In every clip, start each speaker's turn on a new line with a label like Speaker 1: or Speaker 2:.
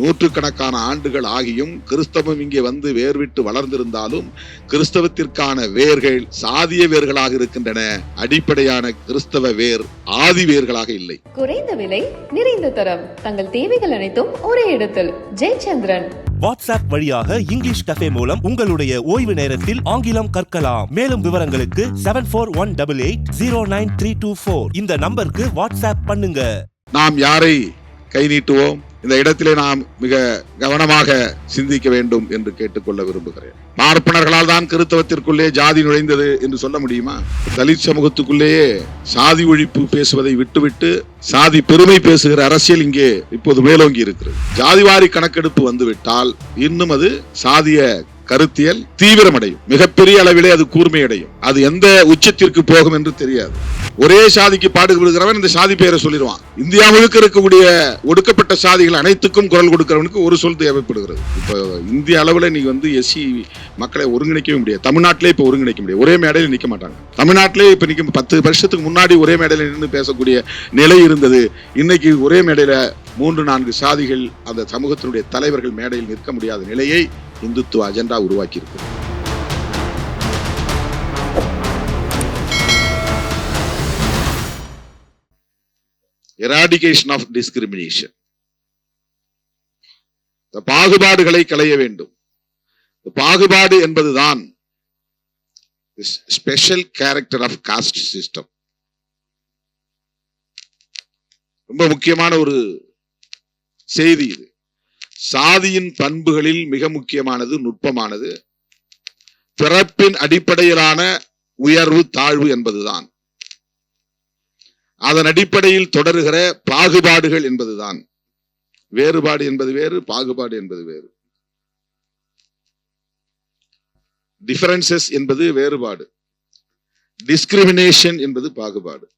Speaker 1: நூற்றுக்கணக்கான ஆண்டுகள் ஆகியும் கிறிஸ்தவம் இங்கே வந்து வேர்விட்டு வளர்ந்திருந்தாலும் கிறிஸ்தவத்திற்கான வேர்கள் சாதிய வேர்களாக இருக்கின்றன. அடிப்படையான கிறிஸ்தவ வேர் ஆதி வேர்களாக இல்லை.
Speaker 2: குறைந்த விலை நிறைந்த தரம். தங்கள் தேவைகள் அனைத்தும் ஒரே இடத்தில். ஜெயச்சந்திரன்.
Speaker 3: வாட்ஸ்அப் வழியாக இங்கிலீஷ் கஃபே மூலம் உங்களுடைய ஓய்வு நேரத்தில் ஆங்கிலம் கற்கலாம். மேலும் விவரங்களுக்கு seven four one double eight zero nine three two four இந்த நம்பருக்கு வாட்ஸ்அப் பண்ணுங்க
Speaker 1: நாம் யாரை கை நீட்டுவோம் இந்த இடத்திலே நாம் மிக கவனமாக சிந்திக்க வேண்டும் என்று கேட்டுக்கொள்ள விரும்புகிறேன். பார்ப்பனர்களால் தான் கிறித்தவத்திற்குள்ளே ஜாதி நுழைந்தது என்று சொல்ல முடியுமா? தலித் சமூகத்துக்குள்ளேயே சாதி ஒழிப்பு பேசுவதை விட்டுவிட்டு சாதி பெருமை பேசுகிற அரசியல் இங்கே இப்போது மேலோங்கி இருக்கிறது. ஜாதிவாரி கணக்கெடுப்பு வந்துவிட்டால் இன்னும் அது சாதிய கருத்தியல் தீவிரமடையும். மிகப்பெரிய அளவிலே அது கூர்மையடையும். அது எந்த உச்சத்திற்கு போகும் என்று தெரியாது. ஒரே சாதிக்கு பாடுபடுகிறவன் இந்த சாதி பெயரை சொல்லிடுவான். இந்தியா முழுக்க இருக்கக்கூடிய ஒடுக்கப்பட்ட சாதிகள் அனைத்துக்கும் குரல் கொடுக்கிறவனுக்கு ஒரு சொல் தேவைப்படுகிறது. இப்போ இந்திய அளவில் நீ வந்து எஸ்சி மக்களை ஒருங்கிணைக்கவே முடியாது. தமிழ்நாட்டிலே இப்போ ஒருங்கிணைக்க முடியாது. ஒரே மேடையில் நிற்க மாட்டாங்க. தமிழ்நாட்டிலே இப்போ நிற்கும் பத்து வருஷத்துக்கு முன்னாடி ஒரே மேடையில் நின்று பேசக்கூடிய நிலை இருந்தது. இன்னைக்கு ஒரே மேடையில் மூன்று நான்கு சாதிகள் அந்த சமூகத்தினுடைய தலைவர்கள் மேடையில் நிற்க முடியாத நிலையை இந்துத்துவ அஜெண்டா உருவாக்கியிருக்கு எராடிகேஷன் ஆஃப் டிஸ்கிரிமினேஷன் பாகுபாடுகளை களைய வேண்டும் பாகுபாடு என்பதுதான் special character of caste system ரொம்ப முக்கியமான ஒரு செய்தி இது சாதியின் பண்புகளில் மிக முக்கியமானது நுட்பமானது. பிறப்பின் அடிப்படையிலான உயர்வு தாழ்வு என்பதுதான். அதன் அடிப்படையில் தொடருகிற பாகுபாடுகள் என்பதுதான். வேறுபாடு என்பது வேறு பாகுபாடு என்பது வேறு. டிஃபரன்சஸ் என்பது வேறுபாடு. டிஸ்கிரிமினேஷன் என்பது பாகுபாடு.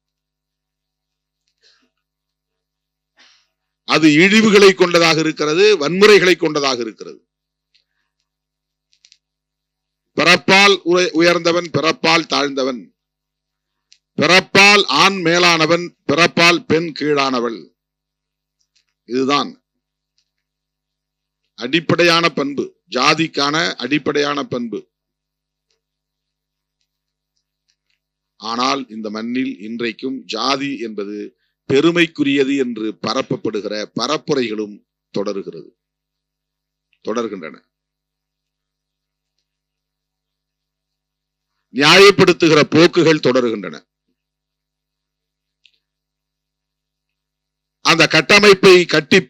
Speaker 1: அது இழிவுகளை கொண்டதாக இருக்கிறது வன்முறைகளை கொண்டதாக இருக்கிறது. பிறப்பால் உயர்ந்தவன் பிறப்பால் தாழ்ந்தவன். பிறப்பால் ஆண் மேலானவன் பிறப்பால் பெண் கீழானவள். இதுதான். அடிப்படையான பண்பு. ஜாதிக்கான அடிப்படையான பண்பு. ஆனால் இந்த மண்ணில் இன்றைக்கும் ஜாதி என்பது பெருமைக்குரியது என்று பரப்பப்படுகிற பரப்புரைகளும் தொடருகிறது. தொடர்கின்றன. நியாயப்படுத்துகிற போக்குகள் தொடருகின்றன. அந்த கட்டமைப்பை கட்டி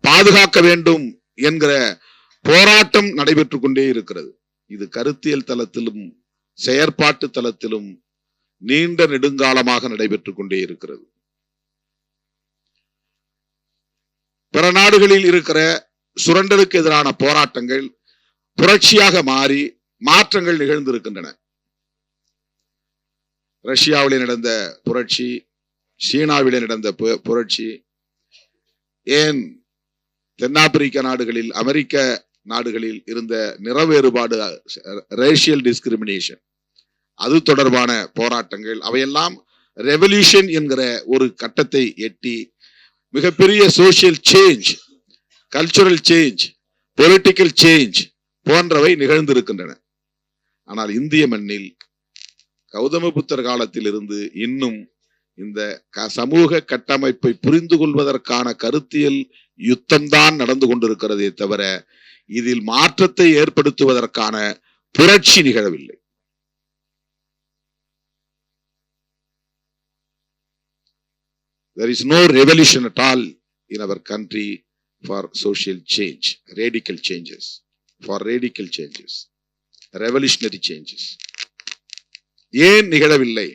Speaker 1: பாதுகாக்க வேண்டும் என்கிற போராட்டம் நடைபெற்றுக் கொண்டே இருக்கிறது. இது கருத்தியல் தளத்திலும் செயற்பாட்டு தளத்திலும் நீண்ட நெடுங்காலமாக நடைபெற்றுக் கொண்டே இருக்கிறது. பிற நாடுகளில் இருக்கிற சுரண்டலுக்கு எதிரான போராட்டங்கள் புரட்சியாக மாறி மாற்றங்கள் நிகழ்ந்திருக்கின்றன. ரஷ்யாவிலே நடந்த புரட்சி சீனாவிலே நடந்த புரட்சி ஏன் தென்னாப்பிரிக்க நாடுகளில் அமெரிக்க நாடுகளில் இருந்த நிற வேறுபாடு ரேஷியல் டிஸ்கிரிமினேஷன் அது தொடர்பான போராட்டங்கள் அவையெல்லாம் ரெவல்யூஷன் என்கிற ஒரு கட்டத்தை எட்டி மிகப்பெரிய social change cultural change political change போன்றவை நிகழ்ந்திருக்கின்றன. ஆனால் இந்திய மண்ணில் கௌதம புத்தர் காலத்தில் இருந்து இன்னும் இந்த க- சமூக கட்டமைப்பை புரிந்து கொள்வதற்கான கருத்தியல் யுத்தம்தான் நடந்து கொண்டிருக்கிறதே தவிர இதில் மாற்றத்தை ஏற்படுத்துவதற்கான புரட்சி நிகழவில்லை. There is no revolution at all in our country for social change radical changes for radical changes revolutionary changes. ஏன் நிகழவில்லை?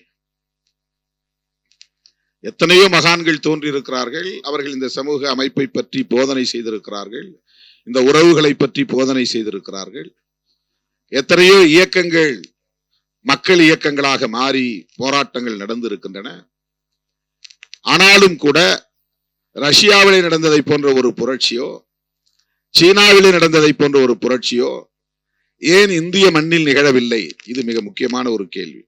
Speaker 1: எத்தனையோ மகான்கள் தோன்றியிருக்கிறார்கள் அவர்கள் இந்த சமூக அமைப்பை பற்றி போதனை செய்திருக்கிறார்கள் இந்த உறவுகளை பற்றி போதனை செய்திருக்கிறார்கள். எத்தனையோ இயக்கங்கள் மக்கள் இயக்கங்களாக மாறி போராட்டங்கள் நடந்திருக்கின்றன. ஆனாலும் கூட ரஷ்யாவிலே நடந்ததை போன்ற ஒரு புரட்சியோ சீனாவிலே நடந்ததை போன்ற ஒரு புரட்சியோ ஏன் இந்திய மண்ணில் நிகழவில்லை? இது மிக முக்கியமான ஒரு கேள்வி.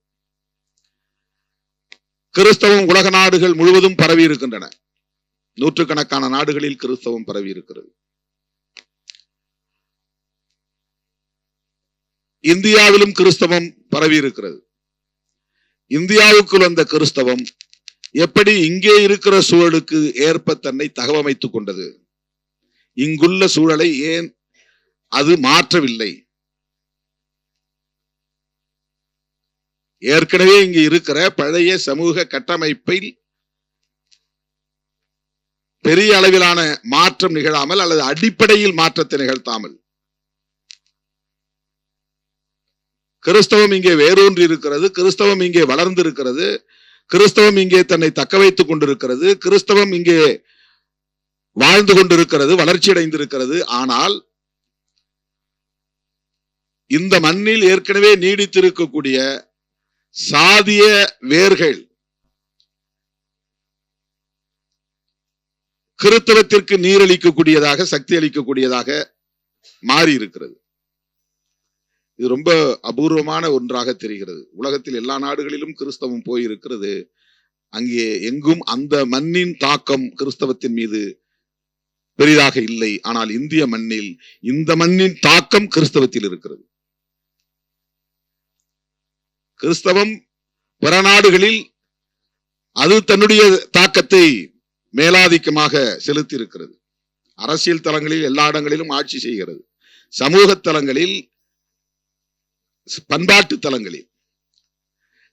Speaker 1: கிறிஸ்தவம் உலக நாடுகள் முழுவதும் பரவி இருக்கின்றன. நூற்றுக்கணக்கான நாடுகளில் கிறிஸ்தவம் பரவி இருக்கிறது. இந்தியாவிலும் கிறிஸ்தவம் பரவி இருக்கிறது. இந்தியாவுக்குள் வந்த கிறிஸ்தவம் எப்படி இங்கே இருக்கிற சூழலுக்கு ஏற்ப தன்னை தகவமைத்துக் கொண்டது? இங்குள்ள சூழலை ஏன் அது மாற்றவில்லை? ஏற்கனவே இங்கு இருக்கிற பழைய சமூக கட்டமைப்பில் பெரிய அளவிலான மாற்றம் நிகழாமல் அல்லது அடிப்படையில் மாற்றத்தை நிகழ்த்தாமல். கிறிஸ்தவம் இங்கே வேரூன்றி இருக்கிறது கிறிஸ்தவம் இங்கே வளர்ந்து இருக்கிறது கிறிஸ்தவம் இங்கே தன்னை தக்க வைத்துக் கொண்டிருக்கிறது. கிறிஸ்தவம் இங்கே வாழ்ந்து கொண்டிருக்கிறது வளர்ச்சி அடைந்திருக்கிறது. ஆனால் இந்த மண்ணில் ஏற்கனவே நீடித்திருக்கக்கூடிய சாதிய வேர்கள் கிறித்தவத்திற்கு நீரளிக்கக்கூடியதாக சக்தி அளிக்கக்கூடியதாக மாறி இருக்கிறது இது ரொம்ப அபூர்வமான ஒன்றாக தெரிகிறது. உலகத்தில் எல்லா நாடுகளிலும் கிறிஸ்தவம் போயிருக்கிறது. அங்கே எங்கும் அந்த மண்ணின் தாக்கம் கிறிஸ்தவத்தின் மீது பெரிதாக இல்லை. ஆனால் இந்திய மண்ணில் இந்த மண்ணின் தாக்கம் கிறிஸ்தவத்தில் இருக்கிறது. கிறிஸ்தவம் பிற நாடுகளில் அது தன்னுடைய தாக்கத்தை மேலாதிக்கமாக செலுத்தி இருக்கிறது அரசியல் தளங்களில் எல்லா இடங்களிலும் ஆட்சி செய்கிறது. சமூக தளங்களில் பண்பாட்டு தலங்களில்.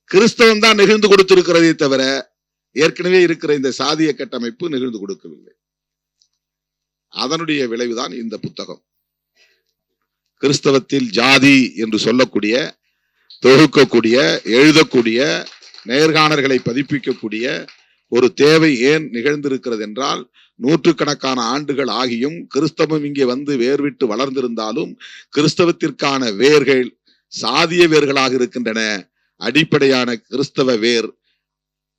Speaker 1: கிறிஸ்தவம் தான் நிகழ்ந்து கொடுத்திருக்கிறதே தவிர ஏற்கனவே இருக்கிற இந்த சாதிய கட்டமைப்பு நிகழ்ந்து கொடுக்கவில்லை. அதனுடைய விளைவுதான் இந்த புத்தகம். கிறிஸ்தவத்தில் ஜாதி என்று சொல்லக்கூடிய தொகுக்கக்கூடிய எழுதக்கூடிய நேர்காணல்களை பதிப்பிக்கக்கூடிய ஒரு தேவை ஏன் நிகழ்ந்திருக்கிறது என்றால் நூற்றுக்கணக்கான ஆண்டுகள் ஆகியும் கிறிஸ்தவம் இங்கே வந்து வேர்விட்டு வளர்ந்திருந்தாலும் கிறிஸ்தவத்திற்கான வேர்கள் சாதிய வேர்களாக இருக்கின்றன. அடிப்படையான கிறிஸ்தவ வேர்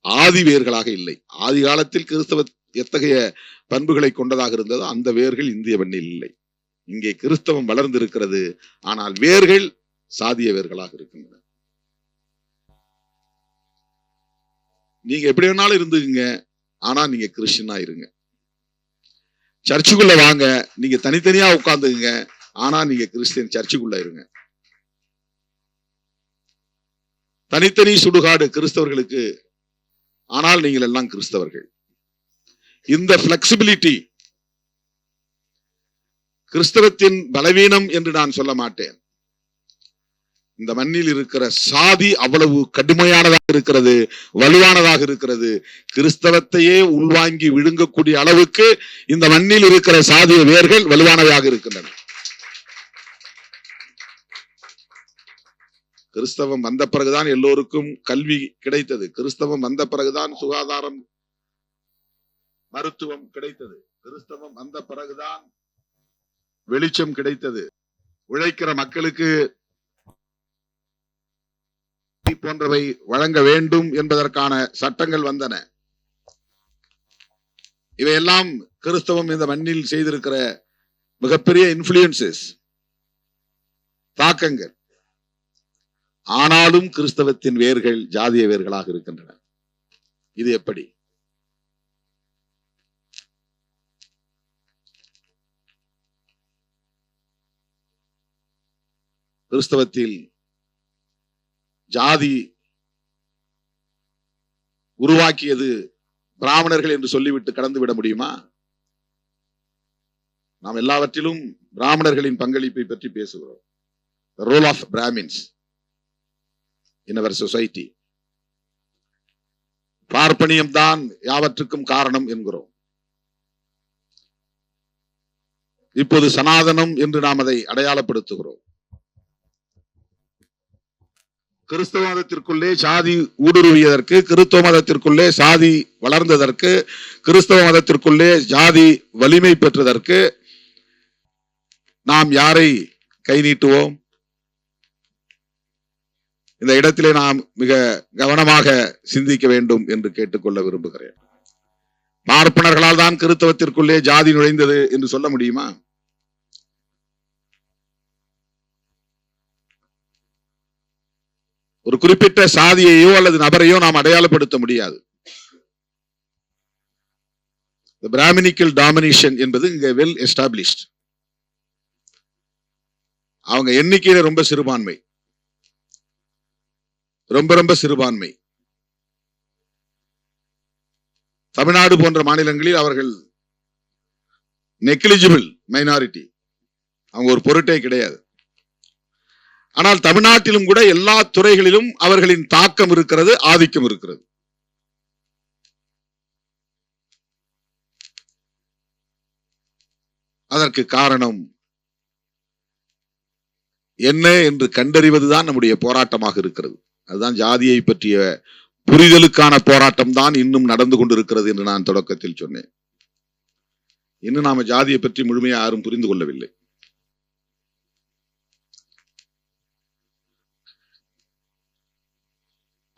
Speaker 1: ஆதி வேர்களாக இல்லை. ஆதி காலத்தில் கிறிஸ்தவ எத்தகைய பண்புகளை கொண்டதாக இருந்ததோ அந்த வேர்கள் இந்திய மண்ணில் இல்லை. இங்கே கிறிஸ்தவம் வளர்ந்திருக்கிறது. ஆனால் வேர்கள் சாதிய வேர்களாக இருக்கின்றன. நீங்க எப்படி வேணாலும் இருந்துக்குங்க. ஆனா நீங்க கிறிஸ்டியனா இருங்க. சர்ச்சுக்குள்ள வாங்க. நீங்க தனித்தனியா உட்கார்ந்துக்குங்க. ஆனா நீங்க கிறிஸ்டியன் சர்ச்சுக்குள்ள இருங்க. தனித்தனி சுடுகாடு கிறிஸ்தவர்களுக்கு ஆனால் நீங்கள் எல்லாம் கிறிஸ்தவர்கள். இந்த பிளெக்சிபிலிட்டி கிறிஸ்தவத்தின் பலவீனம் என்று நான் சொல்ல மாட்டேன். இந்த மண்ணில் இருக்கிற சாதி அவ்வளவு கடுமையானதாக இருக்கிறது வலுவானதாக இருக்கிறது. கிறிஸ்தவத்தையே உள்வாங்கி விழுங்கக்கூடிய அளவுக்கு இந்த மண்ணில் இருக்கிற சாதிய வேர்கள் வலுவானவையாக இருக்கின்றன. கிறிஸ்தவம் வந்த பிறகுதான் எல்லோருக்கும் கல்வி கிடைத்தது. கிறிஸ்தவம் வந்த பிறகுதான் சுகாதாரம் மருத்துவம் கிடைத்தது. கிறிஸ்தவம் வந்த பிறகுதான் வெளிச்சம் கிடைத்தது. உழைக்கிற மக்களுக்கு போன்றவை வழங்க வேண்டும் என்பதற்கான சட்டங்கள் வந்தன. இவையெல்லாம் கிறிஸ்தவம் இந்த மண்ணில் செய்திருக்கிற மிகப்பெரிய இன்ஃபுளுசஸ் தாக்கங்கள். ஆனாலும் கிறிஸ்தவத்தின் வேர்கள் ஜாதிய வேர்களாக இருக்கின்றன. இது எப்படி? கிறிஸ்தவத்தில் ஜாதி உருவாக்கியது பிராமணர்கள் என்று சொல்லிவிட்டு கடந்து விட முடியுமா? நாம் எல்லாவற்றிலும் பிராமணர்களின் பங்களிப்பை பற்றி பேசுகிறோம். Role of Brahmins in our society பார்ப்பனியம் தான் யாவற்றுக்கும் காரணம் என்கிறோம். இப்போது சனாதனம் என்று நாம் அதை அடையாளப்படுத்துகிறோம். கிறிஸ்தவ மதத்திற்குள்ளே சாதி ஊடுருவியதற்கு கிறிஸ்தவ மதத்திற்குள்ளே சாதி வளர்ந்ததற்கு கிறிஸ்தவ மதத்திற்குள்ளே ஜாதி வலிமை பெற்றதற்கு நாம் யாரை கை நீட்டுவோம்? இந்த இடத்திலே நாம் மிக கவனமாக சிந்திக்க வேண்டும் என்று கேட்டுக்கொள்ள விரும்புகிறேன். பார்ப்பனர்களால் தான் கிறித்தவத்திற்குள்ளே ஜாதி நுழைந்தது என்று சொல்ல முடியுமா? ஒரு குறிப்பிட்ட சாதியையோ அல்லது நபரையோ நாம் அடையாளப்படுத்த முடியாது. பிராமினிக்கல் டாமினேஷன் என்பது இங்க வெல் எஸ்டாப்ளிஷ்ட் அவங்க எண்ணிக்கையில ரொம்ப சிறுபான்மை. ரொம்ப ரொம்ப சிறுபான்மை. தமிழ்நாடு போன்ற மாநிலங்களில் அவர்கள் நெக்லிஜிபிள் மைனாரிட்டி அவங்க ஒரு பொருட்டே கிடையாது. ஆனால் தமிழ்நாட்டிலும் கூட எல்லா துறைகளிலும் அவர்களின் தாக்கம் இருக்கிறது ஆதிக்கம் இருக்கிறது. அதற்கு காரணம் என்ன என்று கண்டறிவதுதான் நம்முடைய போராட்டமாக இருக்கிறது. அதுதான் ஜாதியை பற்றிய புரிதலுக்கான போராட்டம் தான் இன்னும் நடந்து கொண்டிருக்கிறது என்று நான் தொடக்கத்தில் சொன்னேன். இன்னும் நாம ஜாதியை பற்றி முழுமையாக யாரும் புரிந்து கொள்ளவில்லை.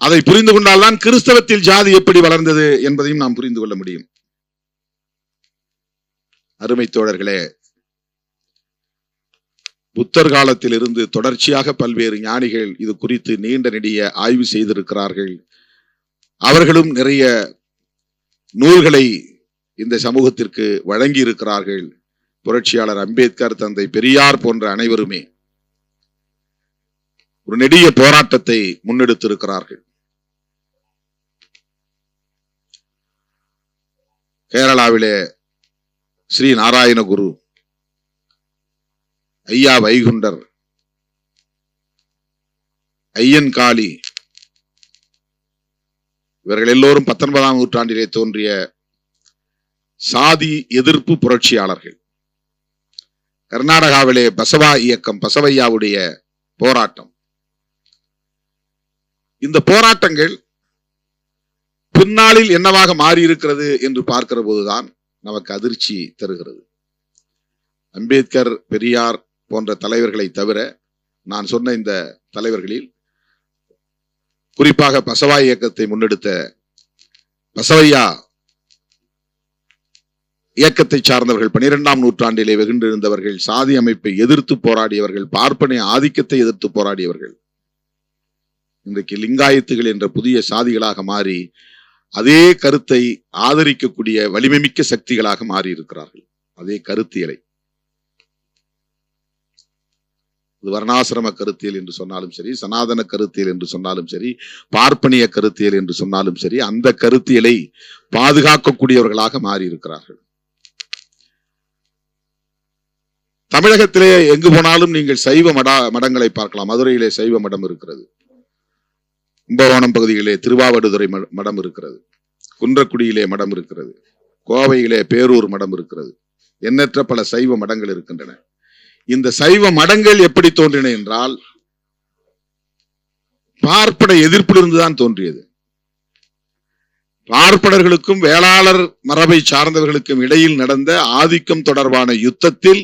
Speaker 1: அதை புரிந்து கொண்டால்தான் கிறிஸ்தவத்தில் ஜாதி எப்படி வளர்ந்தது என்பதையும் நாம் புரிந்து கொள்ள முடியும். அருமை தோழர்களே புத்தர் காலத்தில் இருந்து தொடர்ச்சியாக பல்வேறு ஞானிகள் இது குறித்து நீண்ட நெடிய ஆய்வு செய்திருக்கிறார்கள். அவர்களும் நிறைய நூல்களை இந்த சமூகத்திற்கு வழங்கி இருக்கிறார்கள் புரட்சியாளர் அம்பேத்கர் தந்தை பெரியார் போன்ற அனைவருமே ஒரு நெடிய போராட்டத்தை முன்னெடுத்திருக்கிறார்கள். கேரளாவிலே ஸ்ரீ நாராயணகுரு ஐயா வைகுண்டர். ஐயன் காளி. இவர்கள் எல்லோரும் பத்தொன்பதாம் நூற்றாண்டிலே தோன்றிய சாதி எதிர்ப்பு புரட்சியாளர்கள். கர்நாடகாவிலே பசவா இயக்கம் பசவையாவுடைய போராட்டம். இந்த போராட்டங்கள் பின்னாளில் என்னவாக மாறியிருக்கிறது என்று பார்க்கிற போதுதான் நமக்கு அதிர்ச்சி தருகிறது. அம்பேத்கர் பெரியார் போன்ற தலைவர்களை தவிர நான் சொன்ன இந்த தலைவர்களில் குறிப்பாக பசவா இயக்கத்தை முன்னெடுத்த பசவையா இயக்கத்தை சார்ந்தவர்கள் பனிரெண்டாம் நூற்றாண்டிலே வெகுண்டிருந்தவர்கள் சாதி அமைப்பை எதிர்த்து போராடியவர்கள் பார்ப்பனை ஆதிக்கத்தை எதிர்த்து போராடியவர்கள். இன்றைக்கு லிங்காயத்துகள் என்ற புதிய சாதிகளாக மாறி அதே கருத்தை ஆதரிக்கக்கூடிய வலிமைமிக்க சக்திகளாக மாறி இருக்கிறார்கள் அதே கருத்தியலை. இது வர்ணாசிரம கருத்தியல் என்று சொன்னாலும் சரி சனாதன கருத்தியல் என்று சொன்னாலும் சரி பார்ப்பனிய கருத்தியல் என்று சொன்னாலும் சரி அந்த கருத்தியலை பாதுகாக்கக்கூடியவர்களாக மாறி இருக்கிறார்கள் தமிழகத்திலே எங்கு போனாலும் நீங்கள் சைவ மடா மடங்களை பார்க்கலாம். மதுரையிலே சைவ மடம் இருக்கிறது. கும்பகோணம் பகுதியிலே திருவாவடுதுறை மடம் இருக்கிறது. குன்றக்குடியிலே மடம் இருக்கிறது. கோவையிலே பேரூர் மடம் இருக்கிறது. எண்ணற்ற பல சைவ மடங்கள் இருக்கின்றன. இந்த சைவ மடங்கள் எப்படி தோன்றின என்றால் பார்ப்பன எதிர்ப்பிலிருந்து தான் தோன்றியது. பார்ப்பனர்களுக்கும் வேளாளர் மரபை சார்ந்தவர்களுக்கும் இடையில் நடந்த ஆதிக்கம் தொடர்பான யுத்தத்தில்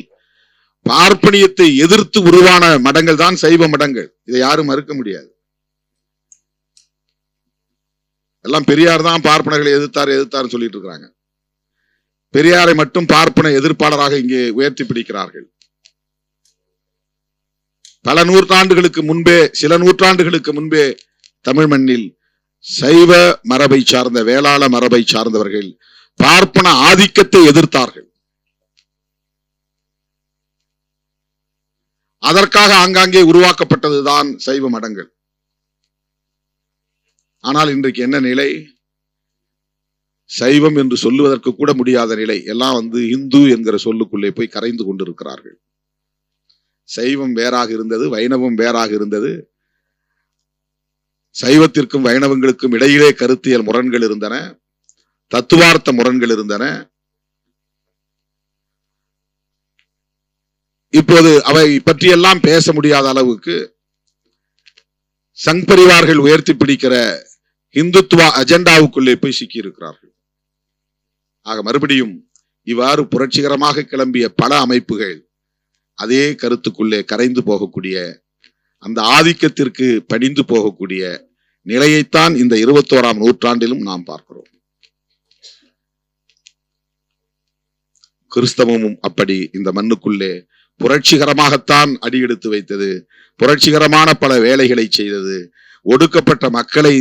Speaker 1: பார்ப்பனியத்தை எதிர்த்து உருவான மடங்கள் தான் சைவ மடங்கள். இதை யாரும் மறுக்க முடியாது. எல்லாம் பெரியார் தான் பார்ப்பனர்களை எதிர்த்தார் எதிர்த்தார் சொல்லிட்டு இருக்கிறாங்க. பெரியாரை மட்டும் பார்ப்பன எதிர்ப்பாளராக இங்கே உயர்த்தி பிடிக்கிறார்கள். பல நூற்றாண்டுகளுக்கு முன்பே சில நூற்றாண்டுகளுக்கு முன்பே தமிழ் மண்ணில் சைவ மரபை சார்ந்த வேளாள மரபை சார்ந்தவர்கள் பார்ப்பன ஆதிக்கத்தை எதிர்த்தார்கள். அதற்காக ஆங்காங்கே உருவாக்கப்பட்டதுதான் சைவ மடங்கள். ஆனால் இன்றைக்கு என்ன நிலை? சைவம் என்று சொல்லுவதற்கு கூட முடியாத நிலை. எல்லாம் வந்து இந்து என்கிற சொல்லுக்குள்ளே போய் கரைந்து கொண்டிருக்கிறார்கள். சைவம் வேறாக இருந்தது வைணவம் வேறாக இருந்தது. சைவத்திற்கும் வைணவங்களுக்கும் இடையிலே கருத்தியல் முரண்கள் இருந்தன. தத்துவார்த்த முரண்கள் இருந்தன. இப்போது அவை பற்றியெல்லாம் பேச முடியாத அளவுக்கு சங் பரிவார்கள் உயர்த்தி பிடிக்கிற இந்துத்துவ அஜெண்டாவுக்குள்ளே போய் சிக்கி இருக்கிறார்கள் ஆக மறுபடியும் இவ்வாறு புரட்சிகரமாக கிளம்பிய பல அமைப்புகள் அதே கருத்துக்குள்ளே கரைந்து போகக்கூடிய அந்த ஆதிக்கத்திற்கு படிந்து போகக்கூடிய நிலையைத்தான் இந்த இருபத்தோராம் நூற்றாண்டிலும் நாம் பார்க்கிறோம். கிறிஸ்தவமும் அப்படி இந்த மண்ணுக்குள்ளே புரட்சிகரமாகத்தான் அடியெடுத்து வைத்தது புரட்சிகரமான பல வேலைகளை செய்தது ஒடுக்கப்பட்ட மக்களை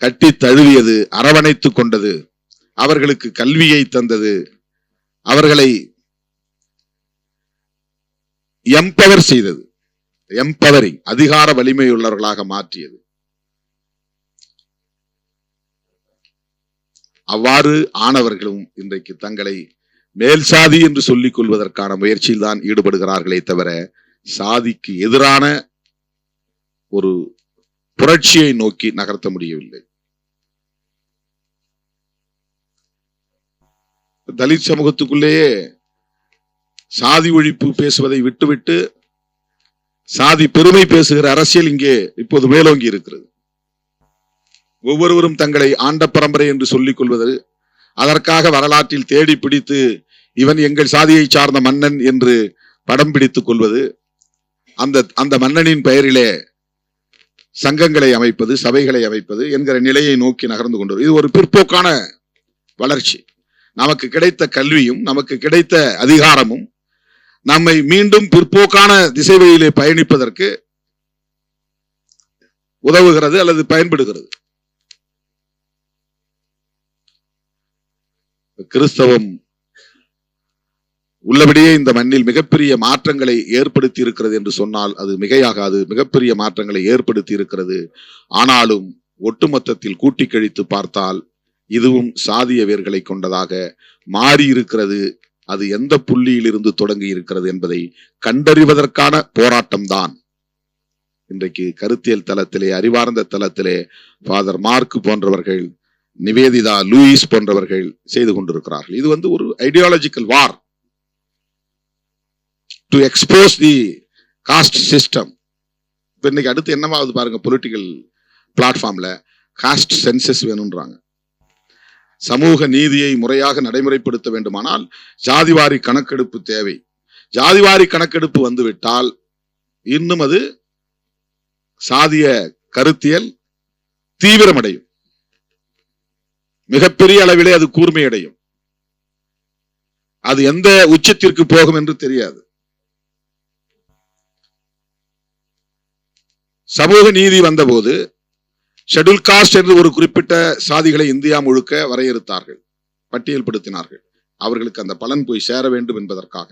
Speaker 1: கட்டி தழுவியது அரவணைத்து கொண்டது அவர்களுக்கு கல்வியை தந்தது அவர்களை எம்பவர் செய்தது. எம்பவரிங் அதிகார வலிமை உள்ளவர்களாக மாற்றியது. அவ்வாறு ஆனவர்களும் இன்றைக்கு தங்களை மேல் சாதி என்று சொல்லிக் கொள்வதற்கான முயற்சியில் தான் ஈடுபடுகிறார்களே தவிர சாதிக்கு எதிரான ஒரு புரட்சியை நோக்கி நகர்த்த முடியவில்லை. தலித் சமூகத்துக்குள்ளேயே சாதி ஒழிப்பு பேசுவதை விட்டுவிட்டு சாதி பெருமை பேசுகிற அரசியல் இங்கே இப்போது மேலோங்கி இருக்கிறது. ஒவ்வொருவரும் தங்களை ஆண்ட பரம்பரை என்று சொல்லிக் கொள்வது அதற்காக வரலாற்றில் தேடி பிடித்து இவன் எங்கள் சாதியை சார்ந்த மன்னன் என்று படம் பிடித்துக் கொள்வது அந்த அந்த மன்னனின் பெயரிலே சங்கங்களை அமைப்பது சபைகளை அமைப்பது என்கிற நிலையை நோக்கி நகர்ந்து கொண்டு இது ஒரு பிற்போக்கான வளர்ச்சி. நமக்கு கிடைத்த கல்வியும் நமக்கு கிடைத்த அதிகாரமும் நம்மை மீண்டும் பிற்போக்கான திசைவழியிலே பயணிப்பதற்கு உதவுகிறது அல்லது பயன்படுகிறது. கிறிஸ்தவம் உள்ளபடியே இந்த மண்ணில் மிகப்பெரிய மாற்றங்களை ஏற்படுத்தி இருக்கிறது என்று சொன்னால் அது மிகையாகாது. மிகப்பெரிய மாற்றங்களை ஏற்படுத்தி இருக்கிறது ஆனாலும் ஒட்டுமொத்தத்தில் கூட்டி கழித்து பார்த்தால் இதுவும் சாதிய வேர்களை கொண்டதாக மாறி இருக்கிறது அது எந்த புள்ளியில் இருந்து தொடங்கி இருக்கிறது என்பதை கண்டறிவதற்கான போராட்டம்தான். இன்றைக்கு கருத்தியல் தளத்திலே அறிவார்ந்த தளத்திலே ஃபாதர் மார்க் போன்றவர்கள் நிவேதிதா லூயிஸ் போன்றவர்கள் செய்து கொண்டிருக்கிறார்கள். இது வந்து ஒரு ideological war to expose the caste system இன்னைக்கு அடுத்து என்னவாகுது பாருங்க பொலிட்டிக்கல் பிளாட்ஃபார்ம்ல காஸ்ட் சென்சஸ் வேணும்ன்றாங்க. சமூக நீதியை முறையாக நடைமுறைப்படுத்த வேண்டுமானால் ஜாதிவாரி கணக்கெடுப்பு தேவை. ஜாதிவாரி கணக்கெடுப்பு வந்துவிட்டால் இன்னும் அது சாதிய கருத்தியல் தீவிரமடையும். மிகப்பெரிய அளவிலே அது கூர்மையடையும். அது எந்த உச்சத்திற்கு போகும் என்று தெரியாது. சமூக நீதி வந்தபோது ஷெட்யூல் காஸ்ட் என்று ஒரு குறிப்பிட்ட சாதிகளை இந்தியா முழுக்க வரையறுத்தார்கள் பட்டியல்படுத்தினார்கள். அவர்களுக்கு அந்த பலன் போய் சேர வேண்டும் என்பதற்காக.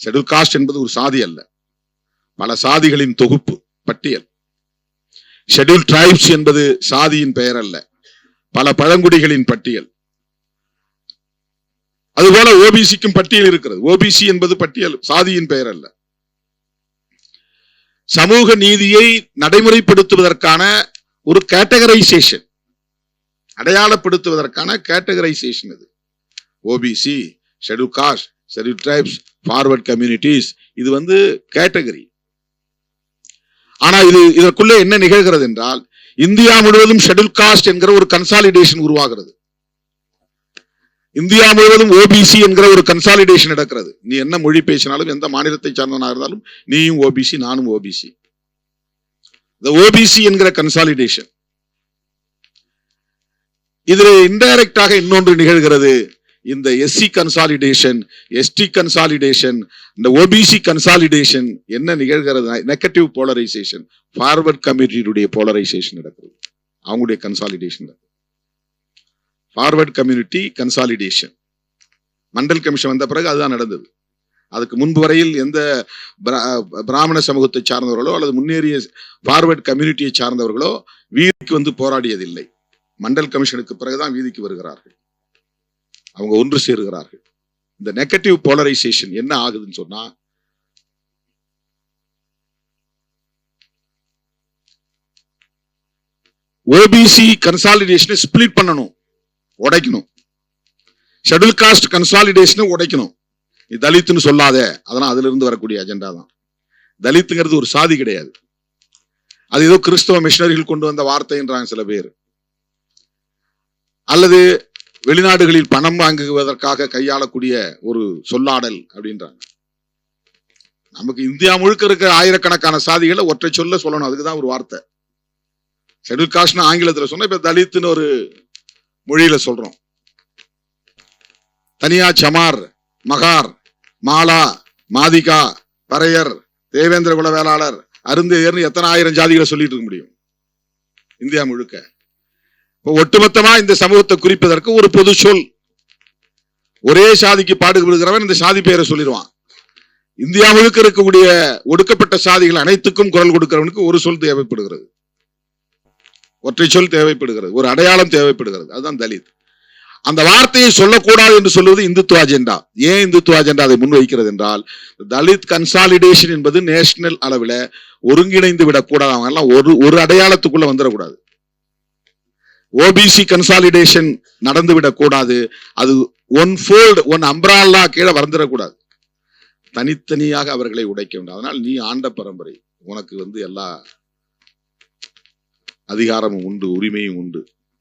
Speaker 1: ஷெட்யூல் காஸ்ட் என்பது ஒரு சாதி அல்ல பல சாதிகளின் தொகுப்பு பட்டியல். ஷெட்யூல் டிரைப்ஸ் என்பது சாதியின் பெயர் அல்ல பல பழங்குடிகளின் பட்டியல். அதுபோல ஓபிசிக்கும் பட்டியல் இருக்கிறது. ஓபிசி என்பது பட்டியல் சாதியின் பெயர் அல்ல. சமூக நீதியை நடைமுறைப்படுத்துவதற்கான ஒரு கேட்டகரைசேஷன் அடையாளப்படுத்துவதற்கான கேட்டகரைசேஷன் இது. OBC schedule caste schedule tribes forward communities இது வந்து கேட்டகரி ஆனா இது இதற்குள்ளே என்ன நிகழ்கிறது என்றால் இந்தியா முழுவதும் ஷெடியூல் காஸ்ட் என்கிற ஒரு கன்சாலிடேஷன் உருவாகிறது. இந்தியா முழுவதும் ஓபிசி என்கிற ஒரு கன்சாலிடேஷன் நடக்கிறது. நீ என்ன மொழி பேசினாலும் எந்த மாநிலத்தை சார்ந்தவனா இருந்தாலும் நீயும் ஓபிசி நானும் ஓபிசி இந்த ஓபிசி என்கிற கன்சாலிடேஷன் இதுல இன்டைரக்டாக இன்னொன்று நிகழ்கிறது. இந்த எஸ்சி கன்சாலிடேஷன் எஸ்டி கன்சாலிடேஷன் இந்த ஓபிசி கன்சாலிடேஷன் என்ன நிகழ்கிறது? நெகட்டிவ் போலரைசேஷன் ஃபார்வர்ட் கம்யூனிட்டியுடைய போலரைசேஷன் நடக்குது அவங்களுடைய consolidation forward community consolidation Mandal commission வந்த பிறகு அதுதான் நடந்தது. அதுக்கு முன்பு வரையில் எந்த பிரா- பிராமண சமூகத்தை சார்ந்தவர்களோ அல்லது முன்னேறிய ஃபார்வர்ட் கம்யூனிட்டியை சார்ந்தவர்களோ வீதிக்கு வந்து போராடியதில்லை. மண்டல் கமிஷனுக்கு பிறகுதான் வீதிக்கு வருகிறார்கள். அவங்க ஒன்று சேருகிறார்கள். இந்த நெகட்டிவ் போலரைசேஷன் என்ன ஆகுதுன்னு சொன்னா ஓபிசி கன்சாலிடேஷனை ஸ்பிளிட் பண்ணணும் உடைக்கணும். ஷெடியூல் காஸ்ட் கன்சாலிடேஷனை உடைக்கணும். நீ தலித்துன்னு சொல்லாத. அதெல்லாம் அதுல இருந்து வரக்கூடிய அஜெண்டா தான். தலித்துங்கிறது ஒரு சாதி கிடையாது. அது ஏதோ கிறிஸ்தவ மிஷினரிகள் கொண்டு வந்த வார்த்தைன்றாங்க சில பேர். அல்லது வெளிநாடுகளில் பணம் வாங்குவதற்காக கையாளக்கூடிய ஒரு சொல்லாடல் அப்படின்றாங்க. நமக்கு இந்தியா முழுக்க இருக்கிற ஆயிரக்கணக்கான சாதிகளை ஒற்றை சொல்ல சொல்லணும். அதுக்குதான் ஒரு வார்த்தை. ஷெடியூல் காஸ்ட்னு ஆங்கிலத்துல சொன்னா இப்ப தலித்துன்னு ஒரு மொழியில சொல்றோம். தனியா சமார் மகார் மாலா மாதிகா பறையர் தேவேந்திர குல வேளாளர் அருந்தேயர்னு எத்தனை ஆயிரம் ஜாதிகளை சொல்லிட்டு இருக்க முடியும்? இந்தியா முழுக்க. இப்போ ஒட்டுமொத்தமா இந்த சமூகத்தை குறிப்பதற்கு ஒரு பொது சொல். ஒரே சாதிக்கு பாடுபடுகிறவன் இந்த சாதி பெயரை சொல்லிடுவான். இந்தியா முழுக்க இருக்கக்கூடிய ஒடுக்கப்பட்ட சாதிகள் அனைத்துக்கும் குரல் கொடுக்கிறவனுக்கு ஒரு சொல் தேவைப்படுகிறது. ஒற்றை சொல் தேவைப்படுகிறது. ஒரு அடையாளம் தேவைப்படுகிறது. அதுதான் தலித். அந்த வார்த்தையை சொல்லக்கூடாது என்று சொல்வது இந்துத்துவ அஜெண்டா. ஏன் இந்துத்துவ அஜெண்டா அதை முன்வைக்கிறது என்றால் தலித் கன்சாலிடேஷன் என்பது நேஷனல் அளவில் ஒருங்கிணைந்து விடக்கூடாது. அவங்க எல்லாம் ஒரு ஒரு அடையாளத்துக்குள்ள வந்துடக்கூடாது. ஓபிசி கன்சாலிடேஷன் நடந்து விடக்கூடாது. அது ஒன் ஃபோல்டு ஒன் அம்ப்ராலா கீழே வந்துடக்கூடாது தனித்தனியாக அவர்களை உடைக்க வேண்டும். அதனால் நீ ஆண்ட பரம்பரை. உனக்கு வந்து எல்லா அதிகாரமும் உண்டு உரிமையும் உண்டு.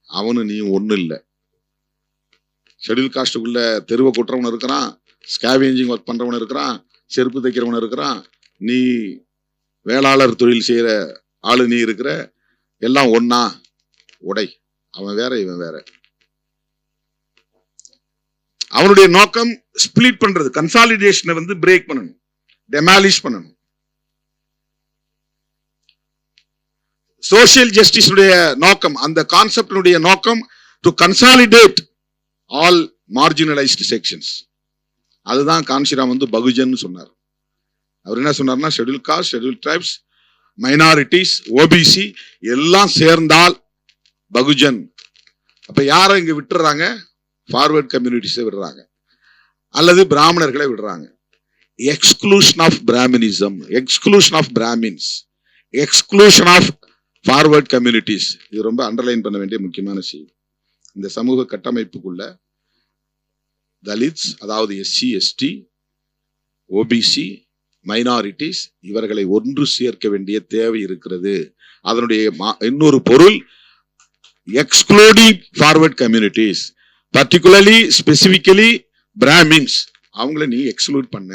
Speaker 1: அவனு நீ ஒன்றும் இல்லை. ஷெடியூல் காஸ்டுக்குள்ள தெருவை கொட்டுறவன் இருக்கிறான் ஸ்கேவேஞ்சிங் ஒர்க் பண்ணுறவன் இருக்கிறான் செருப்பு தைக்கிறவன் இருக்கிறான் நீ வேளாளர் தொழில் செய்கிற ஆளு நீ இருக்கிற எல்லாம் ஒன்னா உடை. அவன் வேற இவன் வேற. அவனுடைய நோக்கம் ஸ்பிளிட் பண்றது கன்சாலிடேஷனை வந்து பிரேக் பண்ணணும் டெமாலிஷ் பண்ணணும். சோசியல் ஜஸ்டிஸுடைய நோக்கம் அந்த கான்செப்டினுடைய நோக்கம் to consolidate all marginalised sections அதுதான் கான்சிராம் வந்து பகுஜன் சொன்னார். அவர் என்ன சொன்னார்னா schedule caste schedule tribes minorities OBC எல்லாம் சேர்ந்தால் பகுஜன். அப்போ யாரை இங்கே விட்டுறாங்க? ஃபார்வர்ட் கம்யூனிட்டிஸை விடுறாங்க. அல்லது பிராமணர்களை விடுறாங்க. Exclusion of Brahminism exclusion of Brahmins exclusion of forward communities இது ரொம்ப அண்டர்லைன் பண்ண வேண்டிய முக்கியமான செய்தி. இந்த சமூக கட்டமைப்புக்குள்ள தலித்ஸ் அதாவது எஸ்சி எஸ்டி ஓபிசி மைனாரிட்டிஸ் இவர்களை ஒன்று சேர்க்க வேண்டிய தேவை இருக்கிறது. அதனுடைய இன்னொரு பொருள் excluding forward communities particularly specifically Brahmins அவங்கள நீ எக்ஸ்க்ளூட் பண்ண.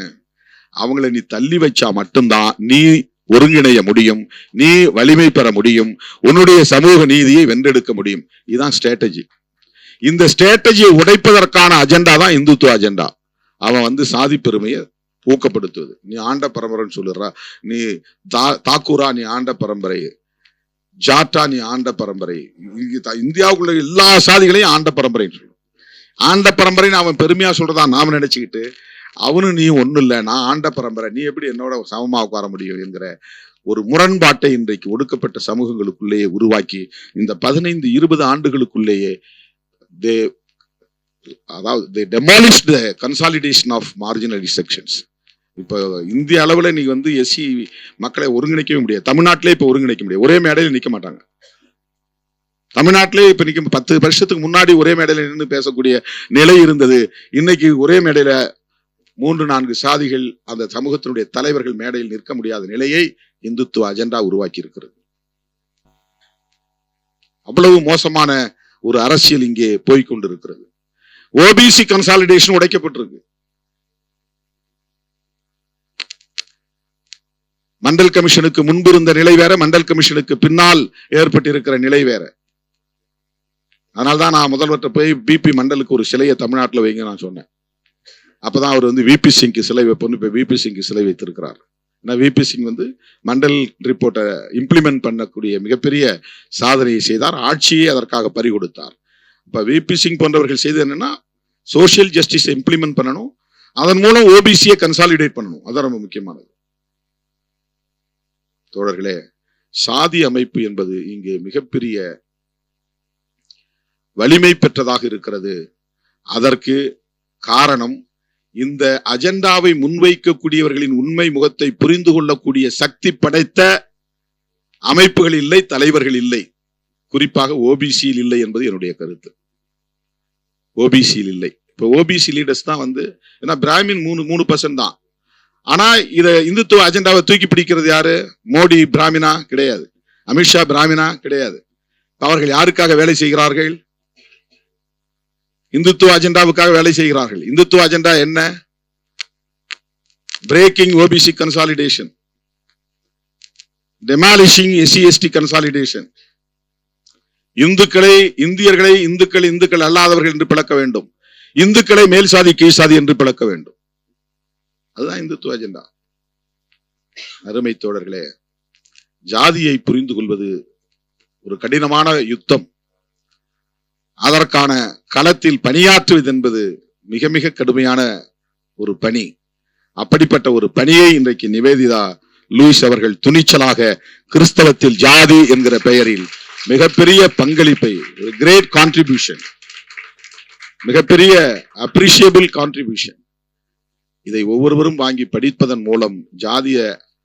Speaker 1: அவங்கள நீ தள்ளி வச்சா மட்டும்தான் நீ ஒருங்கிணைய முடியும் நீ வலிமை பெற முடியும் உன்னுடைய சமூக நீதியை வென்றெடுக்க முடியும். இதுதான் ஸ்ட்ராட்டஜி இந்த ஸ்ட்ராட்டஜியை உடைப்பதற்கான அஜெண்டா தான் இந்துத்துவ அஜெண்டா அவன் வந்து சாதி பெருமையை ஊக்கப்படுத்துவது. நீ ஆண்ட பரம்பரைன்னு சொல்லுறா. நீ தா- தாக்கூரா நீ ஆண்ட பரம்பரை. ஜாட்டா நீ ஆண்ட பரம்பரை. இந்தியாவுக்குள்ள எல்லா சாதிகளையும் ஆண்ட பரம்பரைன்னு சொல்லுவோம் ஆண்ட பரம்பரைன்னு அவன் பெருமையா சொல்றதா நாம நினைச்சுக்கிட்டு அவனு நீ ஒண்ணும் இல்ல நான் ஆண்ட பரம்பரை. நீ எப்படி என்னோட சமமா உட்கார முடியும் என்கிற ஒரு முரண்பாட்டை இன்றைக்கு ஒடுக்கப்பட்ட சமூகங்களுக்குள்ளேயே உருவாக்கி இந்த பதினைந்து இருபது ஆண்டுகளுக்குள்ளேயே தே அதாவது they demolish the consolidation of marginal sections இப்போ இந்திய அளவில் நீ வந்து எஸ்சி மக்களை ஒருங்கிணைக்கவே முடியாது. தமிழ்நாட்டிலே இப்போ ஒருங்கிணைக்க முடியாது. ஒரே மேடையில் நிற்க மாட்டாங்க. தமிழ்நாட்டிலே இப்போ நிற்க பத்து வருஷத்துக்கு முன்னாடி ஒரே மேடையில் நின்று பேசக்கூடிய நிலை இருந்தது. இன்னைக்கு ஒரே மேடையில மூன்று நான்கு சாதிகள் அந்த சமூகத்தினுடைய தலைவர்கள் மேடையில் நிற்க முடியாத நிலையை இந்துத்துவ அஜெண்டா உருவாக்கி இருக்கிறது அவ்வளவு மோசமான ஒரு அரசியல் இங்கே போய்கொண்டிருக்கிறது. ஓபிசி கன்சாலிடேஷன் உடைக்கப்பட்டிருக்கு. மண்டல் கமிஷனுக்கு முன்பு இருந்த நிலை வேற மண்டல் கமிஷனுக்கு பின்னால் ஏற்பட்டிருக்கிற நிலை வேற. அதனால்தான் நான் முதல்வர்கிட்ட போய் பிபி மண்டலுக்கு ஒரு சிலையை தமிழ்நாட்டில் வைங்க நான் சொன்னேன். அப்பதான் அவர் வந்து விபி சிங்க்கு சிலை வைப்போன்னு இப்போ விபி சிங்க்கு சிலை வைத்திருக்கிறார். ஏன்னா விபி சிங் வந்து மண்டல் ரிப்போர்ட்டை இம்ப்ளிமெண்ட் பண்ணக்கூடிய மிகப்பெரிய சாதனையை செய்தார். ஆட்சியை அதற்காக பறி கொடுத்தார் இப்ப விபி சிங் போன்றவர்கள் செய்தது என்னன்னா சோசியல் ஜஸ்டிஸை இம்ப்ளிமெண்ட் பண்ணணும். அதன் மூலம் ஓபிசியை கன்சாலிடேட் பண்ணணும். அதான் ரொம்ப முக்கியமானது. தோழர்களே சாதி அமைப்பு என்பது இங்கே மிகப்பெரிய வலிமை பெற்றதாக இருக்கிறது. அதற்கு காரணம் இந்த அஜெண்டாவை முன்வைக்கக்கூடியவர்களின் உண்மை முகத்தை புரிந்து கொள்ளக்கூடிய சக்தி படைத்த அமைப்புகள் இல்லை தலைவர்கள் இல்லை. குறிப்பாக ஓபிசியில் இல்லை என்பது என்னுடைய கருத்து. ஓபிசியில் இல்லை. இப்போ ஓபிசி லீடர்ஸ் தான் வந்து ஏன்னா பிராமின் மூணு மூணு பர்சன்ட் தான். ஆனா இதை இந்துத்துவ அஜெண்டாவை தூக்கி பிடிக்கிறது யாரு? மோடி பிராமினா கிடையாது. அமித்ஷா பிராமினா கிடையாது. அவர்கள் யாருக்காக வேலை செய்கிறார்கள்? இந்துத்துவ அஜெண்டாவுக்காக வேலை செய்கிறார்கள். இந்துத்துவ அஜெண்டா என்ன? Breaking OBC consolidation demolishing SC ST consolidation இந்துக்களை இந்தியர்களை இந்துக்கள் இந்துக்கள் அல்லாதவர்கள் என்று பிளக்க வேண்டும். இந்துக்களை மேல் சாதி கீழ் சாதி என்று பிளக்க வேண்டும். அதுதான் இந்துத்துவ அஜெண்டா. அருமை தோழர்களே ஜாதியை புரிந்து கொள்வது ஒரு கடினமான யுத்தம். அதற்கான களத்தில் பணியாற்றுவது என்பது மிக மிக கடுமையான ஒரு பணி. அப்படிப்பட்ட ஒரு பணியை இன்றைக்கு நிவேதிதா லூயிஸ் அவர்கள் துணிச்சலாக கிறிஸ்தவத்தில் ஜாதி என்கிற பெயரில் மிகப்பெரிய பங்களிப்பை கிரேட் கான்ட்ரிபியூஷன் மிகப்பெரிய அப்ரிஷியபிள் கான்ட்ரிபியூஷன் இதை ஒவ்வொருவரும் வாங்கி படிப்பதன் மூலம் ஜாதிய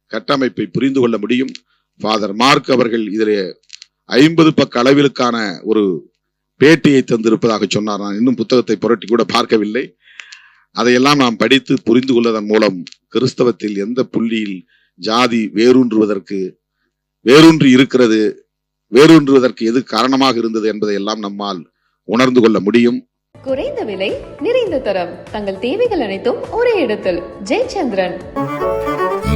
Speaker 1: கட்டமைப்பை புரிந்து கொள்ள முடியும். ஃபாதர் மார்க் அவர்கள் இதிலே ஐம்பது பக்க அளவிலுக்கான ஒரு பேட்டியை தந்திருப்பதாக சொன்னார். நான் இன்னும் புத்தகத்தை புரட்டி கூட பார்க்கவில்லை. அதையெல்லாம் நாம் படித்து புரிந்து கொள்வதன் மூலம் கிறிஸ்தவத்தில் எந்த புள்ளியில் ஜாதி வேரூன்றுவதற்கு வேரூன்றி இருக்கிறது வேரூன்றுவதற்கு எது காரணமாக இருந்தது என்பதை எல்லாம் நம்மால் உணர்ந்து கொள்ள முடியும்.
Speaker 2: குறைந்த விலை நிறைந்த தரம். தங்கள் தேவைகள் அனைத்தும் ஒரே இடத்தில். ஜெயச்சந்திரன்.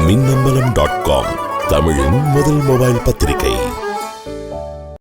Speaker 4: மின்னம்பலம் டாட் காம் தமிழின் முதல் மொபைல் பத்திரிகை.